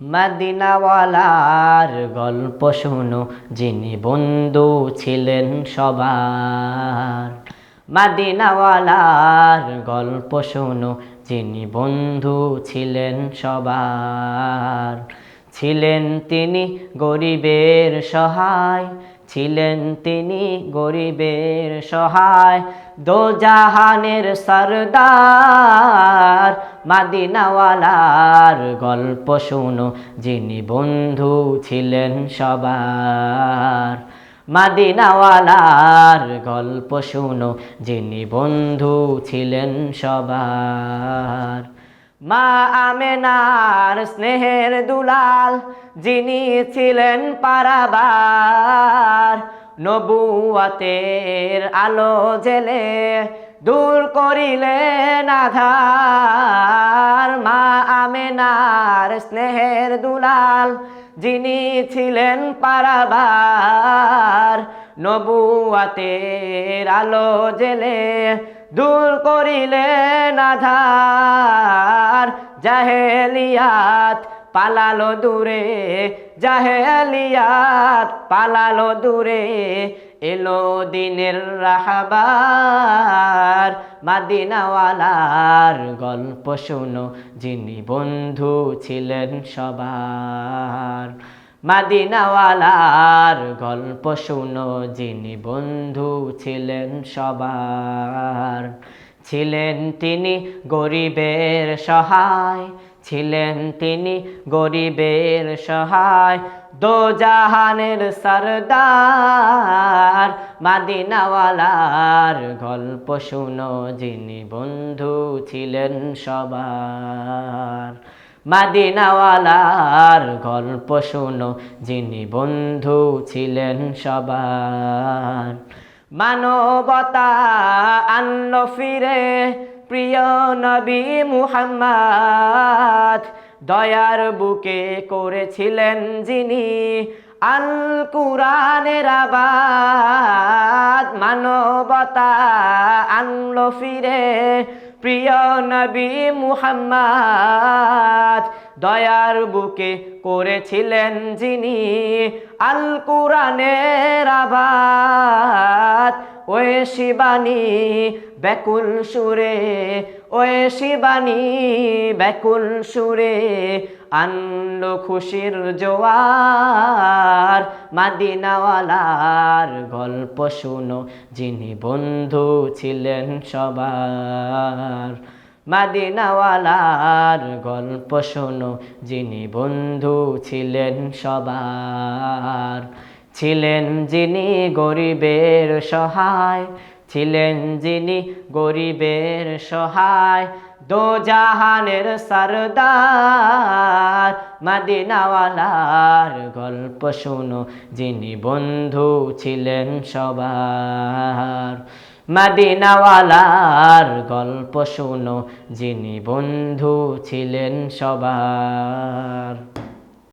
মাদিনাওয়ালার গল্প শুনো, যিনি বন্ধু ছিলেন সবার। মাদিনাওয়ালার গল্প শুনো, যিনি বন্ধু ছিলেন সবার। ছিলেন তিনি গরিবের সহায় ছিলেন তিনি গরিবের সহায়। দোজাহানের সরদার, মাদিনাওয়ালার গল্প শুনো, যিনি বন্ধু ছিলেন সবার। মাদিনাওয়ালার গল্প শুনো, যিনি বন্ধু ছিলেন সবার। মা আমেনার স্নেহের দুলাল, যিনি ছিলেন পারাবার। নবুয়াতের আলো জেলে দূর করিলেন আধার মা আমেনার স্নেহের দুলাল, যিনি ছিলেন পারাবার। নবুয়াতের আলো জেলে দূর করিলেন আধার, জাহেলিয়াত পালালো দূরে জাহেলিয়াত পালালো দূরে, এলো দিনের রাহাবার, মাদিনাওয়ালার গল্প শুনো, যিনি বন্ধু ছিলেন সবার। মাদিনাওয়ালার গল্প শুনো, যিনি বন্ধু ছিলেন সবার। ছিলেন তিনি গরিবের সহায় ছিলেন তিনি গরিবের সহায়, দোজাহানের সরদার। মাদিনাওয়ালার গল্প শুনো, যিনি বন্ধু ছিলেন সবার। মাদিনাওয়ালার গল্প শুনো, যিনি বন্ধু ছিলেন সবার। মানবতা আনলো ফিরে প্রিয় নবী মুহাম্মদ দয়ার বুকে করেছিলেন যিনি আল কুরআনের আবাদ মানবতা আনলো ফিরে। প্রিয় নবী মুহাম্মদ, দয়ার বুকে করেছিলেন যিনি আল কুরানের আবাদ। ওয়ে শিবানী ব্যাকুল সুরে ওয়ে শিবানী ব্যাকুল সুরে আনলো খুশির জোয়ার, মাদিনাওয়ালার গল্প শুনো, যিনি বন্ধু ছিলেন সবার। মাদিনাওয়ালার গল্প শোনো, যিনি বন্ধু ছিলেন সবার। ছিলেন যিনি গরিবের সহায়, ছিলেন যিনি গরিবের সহায় দো জাহানের সরদার, মাদিনাওয়ালার গল্প শুনো, যিনি বন্ধু ছিলেন সবার। মাদিনাওয়ালার গল্প শুনো, যিনি বন্ধু ছিলেন সবার।